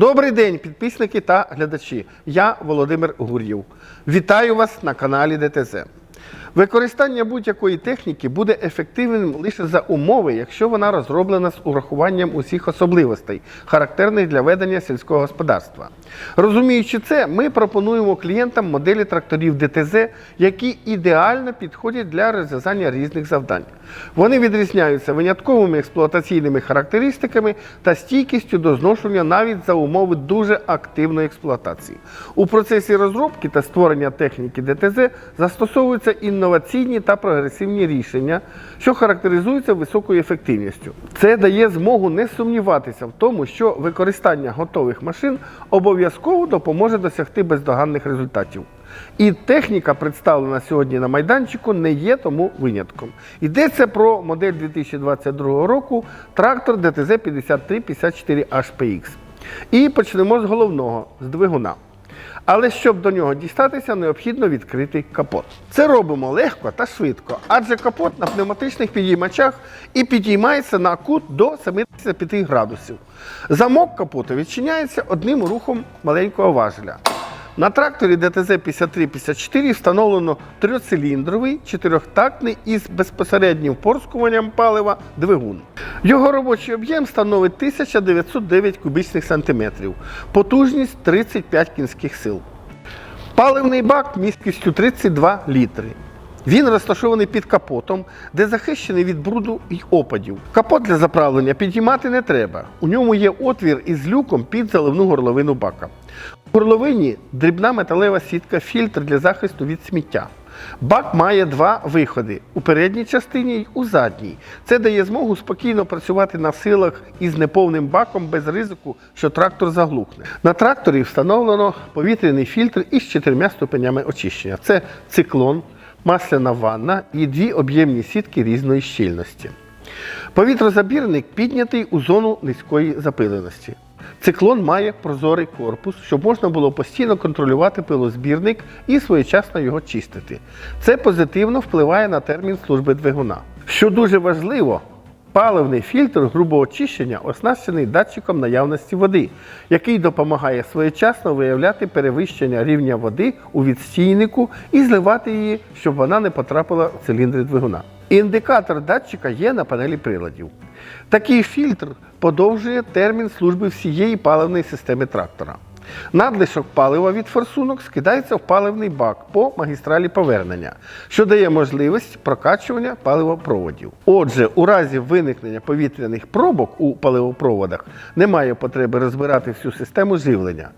Добрий день, підписники та глядачі. Я Володимир Гур'єв. Вітаю вас на каналі ДТЗ. Використання будь-якої техніки буде ефективним лише за умови, якщо вона розроблена з урахуванням усіх особливостей, характерних для ведення сільського господарства. Розуміючи це, ми пропонуємо клієнтам моделі тракторів ДТЗ, які ідеально підходять для розв'язання різних завдань. Вони відрізняються винятковими експлуатаційними характеристиками та стійкістю до зношення навіть за умови дуже активної експлуатації. У процесі розробки та створення техніки ДТЗ застосовуються інноваційні та прогресивні рішення, що характеризуються високою ефективністю. Це дає змогу не сумніватися в тому, що використання готових машин обов'язково допоможе досягти бездоганних результатів. І техніка, представлена сьогодні на майданчику, не є тому винятком. Йдеться про модель 2022 року трактор ДТЗ 5354 HPX. І почнемо з головного з двигуна. Але щоб до нього дістатися, необхідно відкрити капот. Це робимо легко та швидко, адже капот на пневматичних підіймачах і підіймається на кут до 75 градусів. Замок капоту відчиняється одним рухом маленького важеля. На тракторі ДТЗ 5354 встановлено трьоциліндровий, чотирьохтактний із безпосереднім впорскуванням палива двигун. Його робочий об'єм становить 1909 кубічних сантиметрів, потужність 35 кінських сил. Паливний бак місткістю 32 літри. Він розташований під капотом, де захищений від бруду й опадів. Капот для заправлення підіймати не треба. У ньому є отвір із люком під заливну горловину бака. У горловині дрібна металева сітка, фільтр для захисту від сміття. Бак має два виходи у передній частині й у задній. Це дає змогу спокійно працювати на силах із неповним баком без ризику, що трактор заглухне. На тракторі встановлено повітряний фільтр із чотирма ступенями очищення. Це циклон, масляна ванна і дві об'ємні сітки різної щільності. Повітрозабірник піднятий у зону низької запиленості. Циклон має прозорий корпус, щоб можна було постійно контролювати пилозбірник і своєчасно його чистити. Це позитивно впливає на термін служби двигуна. Що дуже важливо, паливний фільтр грубого очищення оснащений датчиком наявності води, який допомагає своєчасно виявляти перевищення рівня води у відстійнику і зливати її, щоб вона не потрапила в циліндри двигуна. Індикатор датчика є на панелі приладів. Такий фільтр подовжує термін служби всієї паливної системи трактора. Надлишок палива від форсунок скидається в паливний бак по магістралі повернення, що дає можливість прокачування паливопроводів. Отже, у разі виникнення повітряних пробок у паливопроводах немає потреби розбирати всю систему живлення.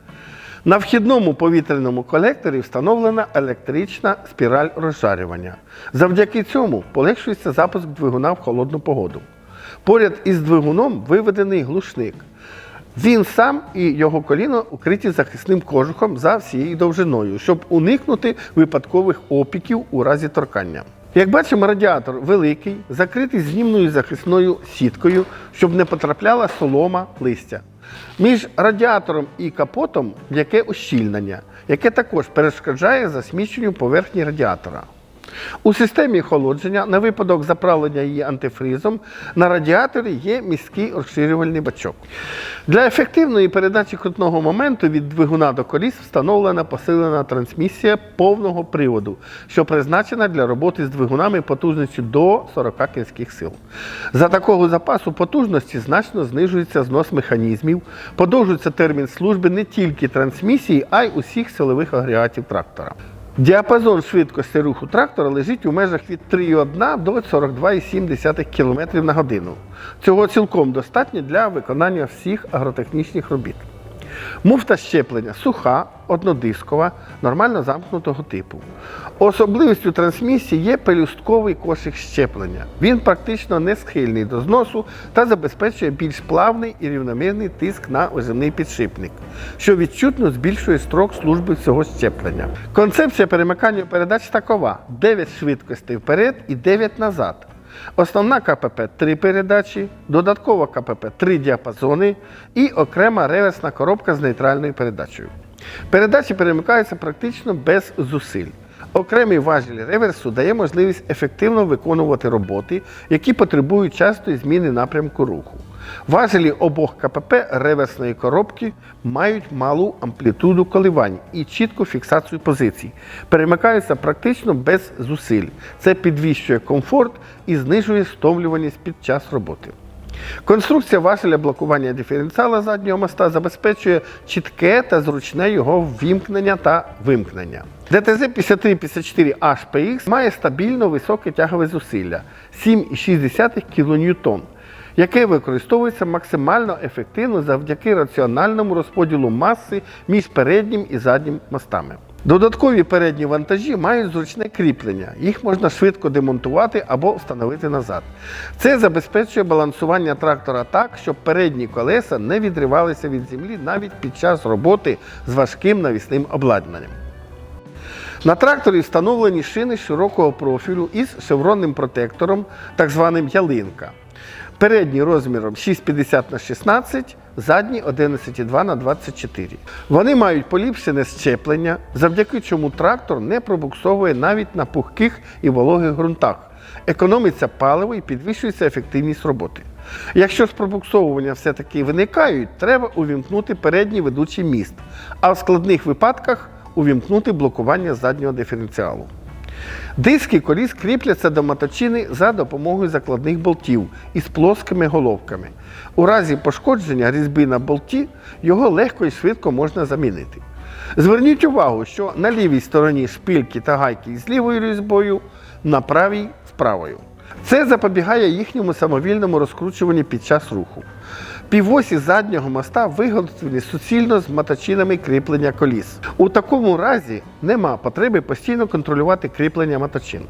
На вхідному повітряному колекторі встановлена електрична спіраль розжарювання. Завдяки цьому полегшується запуск двигуна в холодну погоду. Поряд із двигуном виведений глушник. Він сам і його коліно укриті захисним кожухом за всією довжиною, щоб уникнути випадкових опіків у разі торкання. Як бачимо, радіатор великий, закритий знімною захисною сіткою, щоб не потрапляла солома листя. Між радіатором і капотом м'яке ущільнення, яке також перешкоджає засміченню поверхні радіатора. У системі охолодження на випадок заправлення її антифризом на радіаторі є міський розширювальний бачок. Для ефективної передачі крутного моменту від двигуна до коліс встановлена посилена трансмісія повного приводу, що призначена для роботи з двигунами потужністю до 40 кінських сил. За такого запасу потужності значно знижується знос механізмів, подовжується термін служби не тільки трансмісії, а й усіх силових агрегатів трактора. Діапазон швидкості руху трактора лежить у межах від 3,1 до 42,7 км на годину. Цього цілком достатньо для виконання всіх агротехнічних робіт. Муфта щеплення суха, однодискова, нормально замкнутого типу. Особливістю трансмісії є пелюстковий кошик щеплення. Він практично не схильний до зносу та забезпечує більш плавний і рівномірний тиск на оземний підшипник, що відчутно збільшує строк служби всього щеплення. Концепція перемикання передач такова: 9 швидкостей вперед і 9 назад. Основна КПП 3 передачі, додаткова КПП 3 діапазони і окрема реверсна коробка з нейтральною передачею. Передачі перемикаються практично без зусиль. Окремий важіль реверсу дає можливість ефективно виконувати роботи, які потребують частої зміни напрямку руху. Важелі обох КПП реверсної коробки мають малу амплітуду коливань і чітку фіксацію позицій. Перемикаються практично без зусиль. Це підвищує комфорт і знижує стомлюваність під час роботи. Конструкція важеля блокування диференціала заднього моста забезпечує чітке та зручне його ввімкнення та вимкнення. ДТЗ 5354 HPX має стабільно високе тягове зусилля 7,6 кН, яке використовується максимально ефективно завдяки раціональному розподілу маси між переднім і заднім мостами. Додаткові передні вантажі мають зручне кріплення. Їх можна швидко демонтувати або встановити назад. Це забезпечує балансування трактора так, щоб передні колеса не відривалися від землі навіть під час роботи з важким навісним обладнанням. На тракторі встановлені шини широкого профілю із шевронним протектором, так званим ялинка. Передні розміром 6,50 на 16, задні 11,2 на 24. Вони мають поліпшене щеплення, завдяки чому трактор не пробуксовує навіть на пухких і вологих ґрунтах. Економиться паливо і підвищується ефективність роботи. Якщо з пробуксовування все-таки виникають, треба увімкнути передній ведучий міст, а в складних випадках увімкнути блокування заднього диференціалу. Диски коліс кріпляться до моточини за допомогою закладних болтів із плоскими головками. У разі пошкодження різьби на болті його легко і швидко можна замінити. Зверніть увагу, що на лівій стороні шпильки та гайки з лівою різьбою, на правій з правою. Це запобігає їхньому самовільному розкручуванню під час руху. Півосі заднього моста виготовлені суцільно з моточинами кріплення коліс. У такому разі нема потреби постійно контролювати кріплення моточин.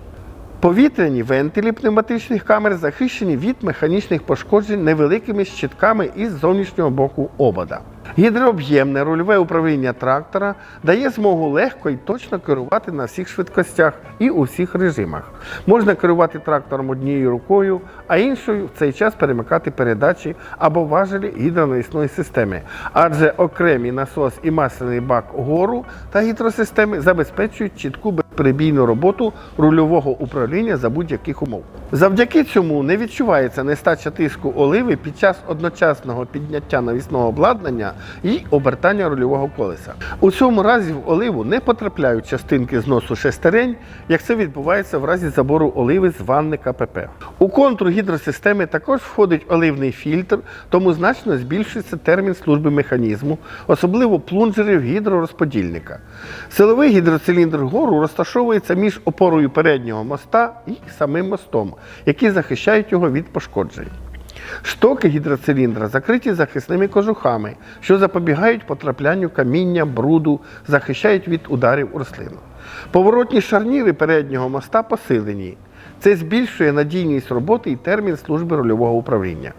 Повітряні вентилі пневматичних камер захищені від механічних пошкоджень невеликими щитками із зовнішнього боку обода. Гідрооб'ємне рульове управління трактора дає змогу легко і точно керувати на всіх швидкостях і у всіх режимах. Можна керувати трактором однією рукою, а іншою в цей час перемикати передачі або важелі гідронавісної системи, адже окремі насос і масляний бак гору та гідросистеми забезпечують чітку безперебійну роботу рульового управління за будь-яких умов. Завдяки цьому не відчувається нестача тиску оливи під час одночасного підняття навісного обладнання і обертання рульового колеса. У цьому разі в оливу не потрапляють частинки зносу шестерень, як це відбувається в разі забору оливи з ванни КПП. У контур гідросистеми також входить оливний фільтр, тому значно збільшується термін служби механізму, особливо плунжерів гідророзподільника. Силовий гідроциліндр гору розташовується між опорою переднього моста і самим мостом, які захищають його від пошкоджень. Штоки гідроциліндра закриті захисними кожухами, що запобігають потраплянню каміння, бруду, захищають від ударів у рослину. Поворотні шарніри переднього моста посилені. Це збільшує надійність роботи і термін служби рульового управління.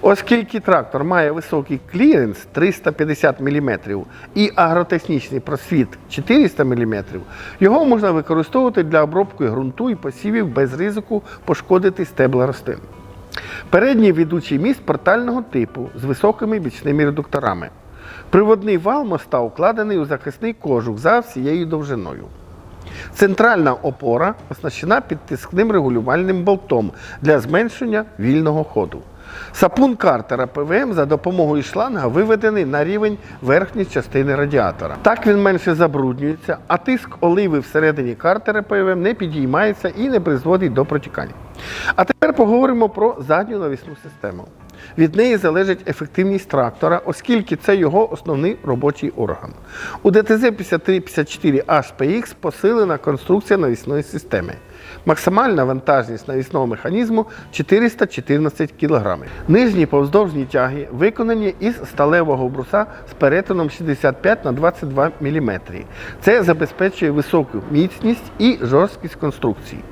Оскільки трактор має високий кліренс 350 мм і агротехнічний просвіт 400 мм, його можна використовувати для обробки ґрунту і посівів без ризику пошкодити стебла рослин. Передній ведучий міст портального типу з високими бічними редукторами. Приводний вал моста укладений у захисний кожух за всією довжиною. Центральна опора оснащена підтискним регулювальним болтом для зменшення вільного ходу. Сапун картера ПВМ за допомогою шланга виведений на рівень верхньої частини радіатора. Так він менше забруднюється, а тиск оливи всередині картера ПВМ не підіймається і не призводить до протікання. А тепер поговоримо про задню навісну систему. Від неї залежить ефективність трактора, оскільки це його основний робочий орган. У ДТЗ 5354 HPX посилена конструкція навісної системи. Максимальна вантажність навісного механізму 414 кг. Нижні повздовжні тяги виконані із сталевого бруса з перетином 65 на 22 мм. Це забезпечує високу міцність і жорсткість конструкції.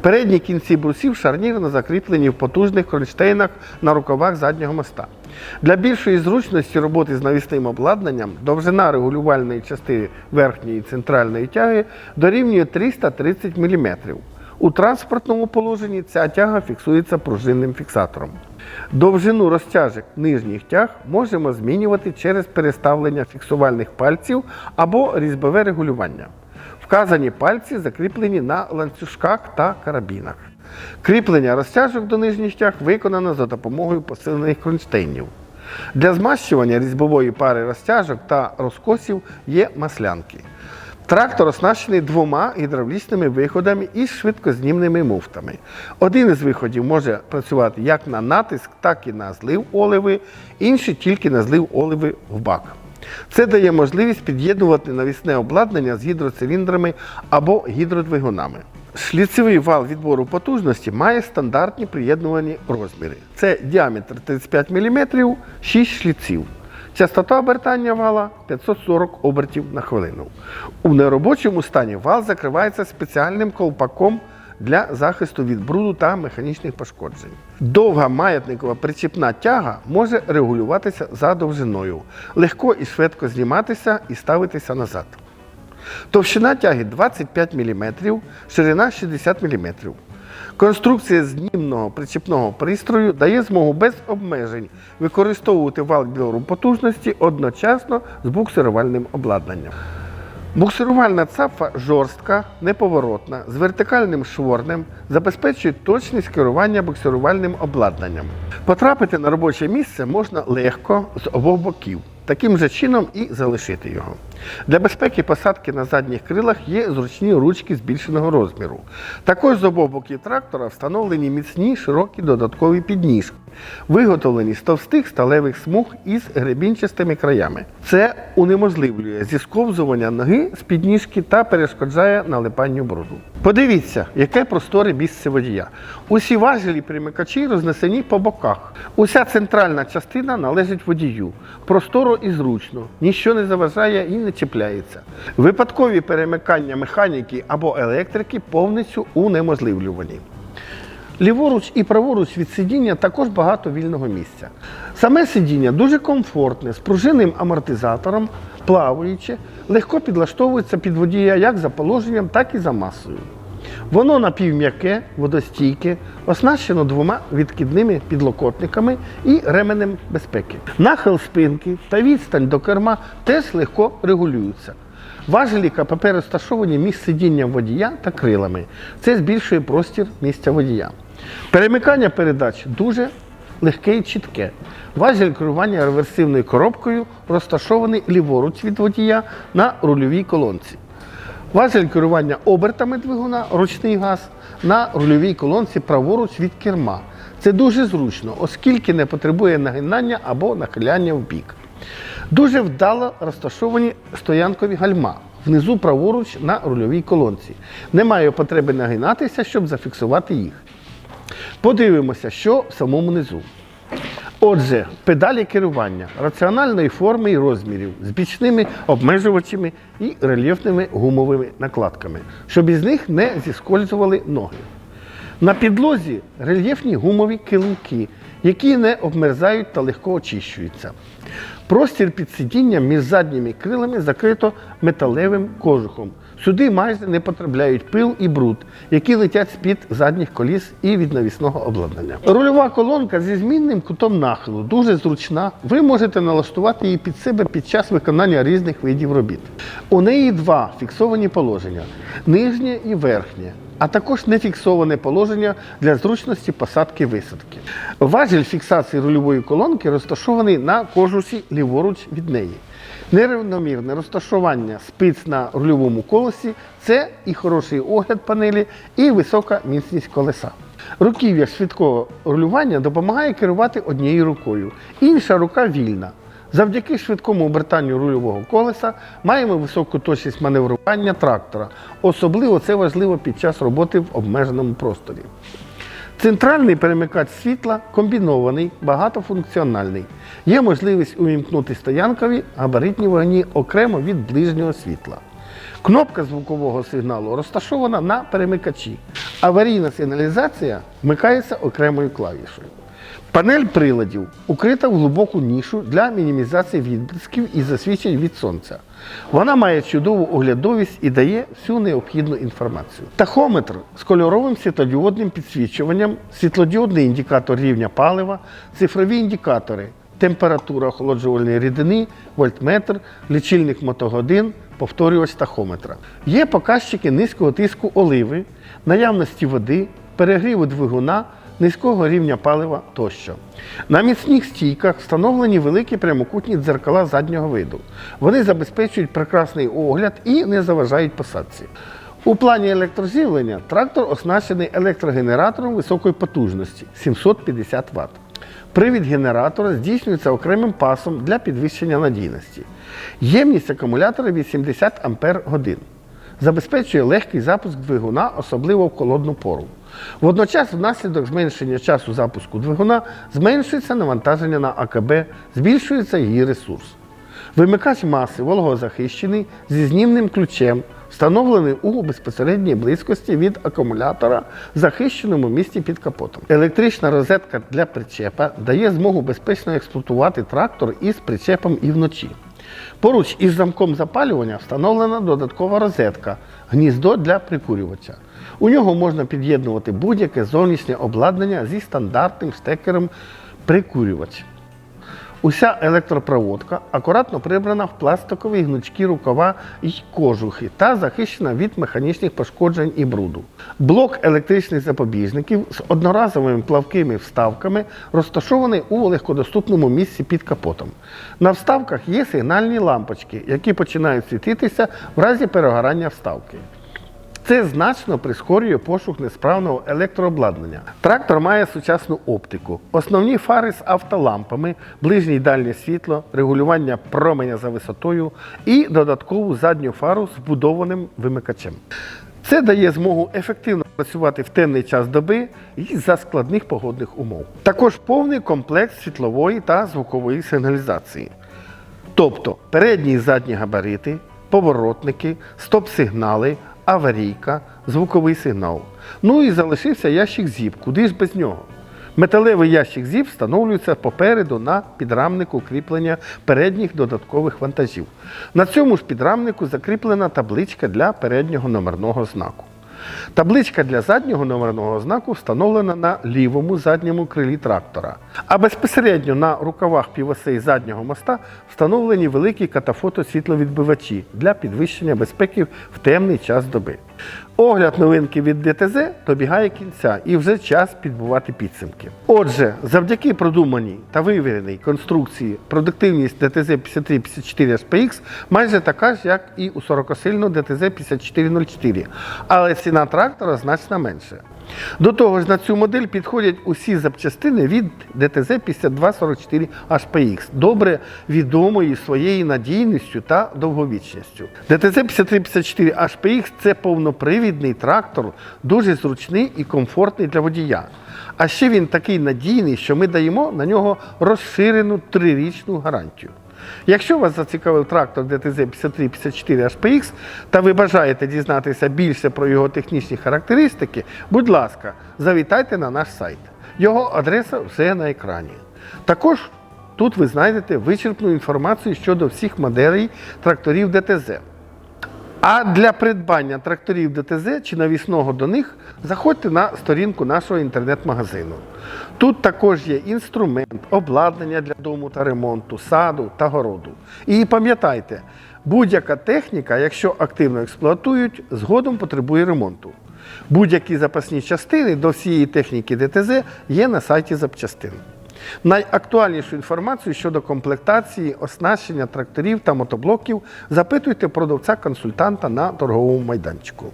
Передні кінці брусів шарнірно закріплені в потужних кронштейнах на рукавах заднього моста. Для більшої зручності роботи з навісним обладнанням довжина регулювальної частини верхньої і центральної тяги дорівнює 330 мм. У транспортному положенні ця тяга фіксується пружинним фіксатором. Довжину розтяжок нижніх тяг можемо змінювати через переставлення фіксувальних пальців або різьбове регулювання. Вказані пальці закріплені на ланцюжках та карабінах. Кріплення розтяжок до нижніх тяг виконано за допомогою посилених кронштейнів. Для змащування різьбової пари розтяжок та розкосів є маслянки. Трактор оснащений двома гідравлічними виходами із швидкознімними муфтами. Один із виходів може працювати як на натиск, так і на злив оливи, інший тільки на злив оливи в бак. Це дає можливість під'єднувати навісне обладнання з гідроциліндрами або гідродвигунами. Шліцевий вал відбору потужності має стандартні приєднувані розміри. Це діаметр 35 мм, 6 шліців. Частота обертання вала 540 обертів на хвилину. У неробочому стані вал закривається спеціальним колпаком для захисту від бруду та механічних пошкоджень. Довга маятникова причіпна тяга може регулюватися за довжиною, легко і швидко зніматися і ставитися назад. Товщина тяги 25 мм, ширина 60 мм. Конструкція знімного причіпного пристрою дає змогу без обмежень використовувати вал білору потужності одночасно з буксирувальним обладнанням. Буксирувальна цапфа жорстка, неповоротна, з вертикальним шворнем, забезпечує точність керування буксирувальним обладнанням. Потрапити на робоче місце можна легко з обох боків, таким же чином і залишити його. Для безпеки посадки на задніх крилах є зручні ручки збільшеного розміру. Також з обох боків трактора встановлені міцні широкі додаткові підніжки, виготовлені з товстих сталевих смуг із гребінчастими краями. Це унеможливлює зісковзування ноги з підніжки та перешкоджає налипанню бруду. Подивіться, яке просторе місце водія. Усі важелі примикачі рознесені по боках. Уся центральна частина належить водію. Просторо і зручно, ніщо не заважає і не чіпляється. Випадкові перемикання механіки або електрики повністю унеможливлювані. Ліворуч і праворуч від сидіння також багато вільного місця. Саме сидіння дуже комфортне, з пружинним амортизатором, плаваюче, легко підлаштовується під водія як за положенням, так і за масою. Воно напівм'яке, водостійке, оснащено двома відкидними підлокотниками і ременем безпеки. Нахил спинки та відстань до керма теж легко регулюються. Важелі КПП розташовані між сидінням водія та крилами. Це збільшує простір місця водія. Перемикання передач дуже легке і чітке. Важіль керування реверсивною коробкою розташований ліворуч від водія на рульовій колонці. Важель керування обертами двигуна, ручний газ на рульовій колонці праворуч від керма. Це дуже зручно, оскільки не потребує нагинання або нахиляння в бік. Дуже вдало розташовані стоянкові гальма внизу праворуч на рульовій колонці. Немає потреби нагинатися, щоб зафіксувати їх. Подивимося, що в самому низу. Отже, педалі керування раціональної форми і розмірів з бічними обмежувачами і рельєфними гумовими накладками, щоб із них не зіскользували ноги. На підлозі рельєфні гумові килимки, які не обмерзають та легко очищуються. Простір під сидінням між задніми крилами закрито металевим кожухом. Сюди майже не потрапляють пил і бруд, які летять з-під задніх коліс і від навісного обладнання. Рульова колонка зі змінним кутом нахилу дуже зручна. Ви можете налаштувати її під себе під час виконання різних видів робіт. У неї два фіксовані положення нижнє і верхнє. А також нефіксоване положення для зручності посадки висадки. Важіль фіксації рульової колонки розташований на кожусі ліворуч від неї. Нерівномірне розташування спиць на рульовому колесі це і хороший огляд панелі, і висока міцність колеса. Руків'я швидкого рулювання допомагає керувати однією рукою, інша рука вільна. Завдяки швидкому обертанню рульового колеса маємо високу точність маневрування трактора. Особливо це важливо під час роботи в обмеженому просторі. Центральний перемикач світла комбінований, багатофункціональний. Є можливість увімкнути стоянкові габаритні вогні окремо від ближнього світла. Кнопка звукового сигналу розташована на перемикачі. Аварійна сигналізація вмикається окремою клавішою. Панель приладів укрита в глибоку нішу для мінімізації відблисків і засвідчень від сонця. Вона має чудову оглядовість і дає всю необхідну інформацію. Тахометр з кольоровим світлодіодним підсвічуванням, світлодіодний індикатор рівня палива, цифрові індикатори, температура охолоджувальної рідини, вольтметр, лічильник мотогодин, повторювач тахометра. Є показчики низького тиску оливи, наявності води, перегріву двигуна, низького рівня палива тощо. На міцних стійках встановлені великі прямокутні дзеркала заднього виду. Вони забезпечують прекрасний огляд і не заважають посадці. У плані електрозживлення трактор оснащений електрогенератором високої потужності 750 Вт. Привід генератора здійснюється окремим пасом для підвищення надійності. Ємність акумулятора 80 Ампер годин. Забезпечує легкий запуск двигуна, особливо в холодну пору. Водночас, внаслідок зменшення часу запуску двигуна, зменшується навантаження на АКБ, збільшується її ресурс. Вимикач маси вологозахищений зі знімним ключем, встановлений у безпосередній близькості від акумулятора в захищеному місці під капотом. Електрична розетка для причепа дає змогу безпечно експлуатувати трактор із причепом і вночі. Поруч із замком запалювання встановлена додаткова розетка гніздо для прикурювача. У нього можна під'єднувати будь-яке зовнішнє обладнання зі стандартним стекером прикурювач. Уся електропроводка акуратно прибрана в пластикові гнучкі рукава і кожухи та захищена від механічних пошкоджень і бруду. Блок електричних запобіжників з одноразовими плавкими вставками розташований у легкодоступному місці під капотом. На вставках є сигнальні лампочки, які починають світитися в разі перегорання вставки. Це значно прискорює пошук несправного електрообладнання. Трактор має сучасну оптику, основні фари з автолампами, ближнє й дальнє світло, регулювання променя за висотою і додаткову задню фару з вбудованим вимикачем. Це дає змогу ефективно працювати в темний час доби і за складних погодних умов. Також повний комплект світлової та звукової сигналізації. Тобто передні і задні габарити, поворотники, стоп-сигнали, аварійка, звуковий сигнал. Ну і залишився ящик зіп, куди ж без нього. Металевий ящик зіп встановлюється попереду на підрамнику кріплення передніх додаткових вантажів. На цьому ж підрамнику закріплена табличка для переднього номерного знаку. Табличка для заднього номерного знаку встановлена на лівому задньому крилі трактора. А безпосередньо на рукавах півосей заднього моста встановлені великі катафото світловідбивачі для підвищення безпеки в темний час доби. Огляд новинки від ДТЗ добігає кінця і вже час підбувати підсумки. Отже, завдяки продуманій та вивіреній конструкції продуктивність ДТЗ 5354 SPX майже така ж, як і у 40-сильну ДТЗ 5404, але ціна трактора значно менша. До того ж, на цю модель підходять усі запчастини від ДТЗ 5244 HPX, добре відомої своєю надійністю та довговічністю. ДТЗ 5354 HPX це повнопривідний трактор, дуже зручний і комфортний для водія. А ще він такий надійний, що ми даємо на нього розширену трирічну гарантію. Якщо вас зацікавив трактор ДТЗ 5354 HPX та ви бажаєте дізнатися більше про його технічні характеристики, будь ласка, завітайте на наш сайт. Його адреса вже на екрані. Також тут ви знайдете вичерпну інформацію щодо всіх моделей тракторів ДТЗ. А для придбання тракторів ДТЗ чи навісного до них заходьте на сторінку нашого інтернет-магазину. Тут також є інструмент, обладнання для дому та ремонту, саду та городу. І пам'ятайте, будь-яка техніка, якщо активно експлуатують, згодом потребує ремонту. Будь-які запасні частини до всієї техніки ДТЗ є на сайті запчастин. Найактуальнішу інформацію щодо комплектації, оснащення тракторів та мотоблоків запитуйте продавця-консультанта на торговому майданчику.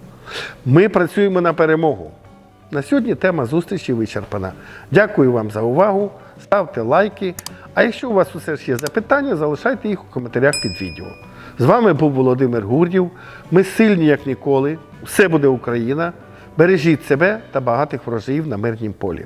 Ми працюємо на перемогу. На сьогодні тема зустрічі вичерпана. Дякую вам за увагу. Ставте лайки. А якщо у вас усе ж є запитання, залишайте їх у коментарях під відео. З вами був Володимир Гурдів. Ми сильні, як ніколи. Все буде Україна. Бережіть себе та багатих врожаїв на мирнім полі.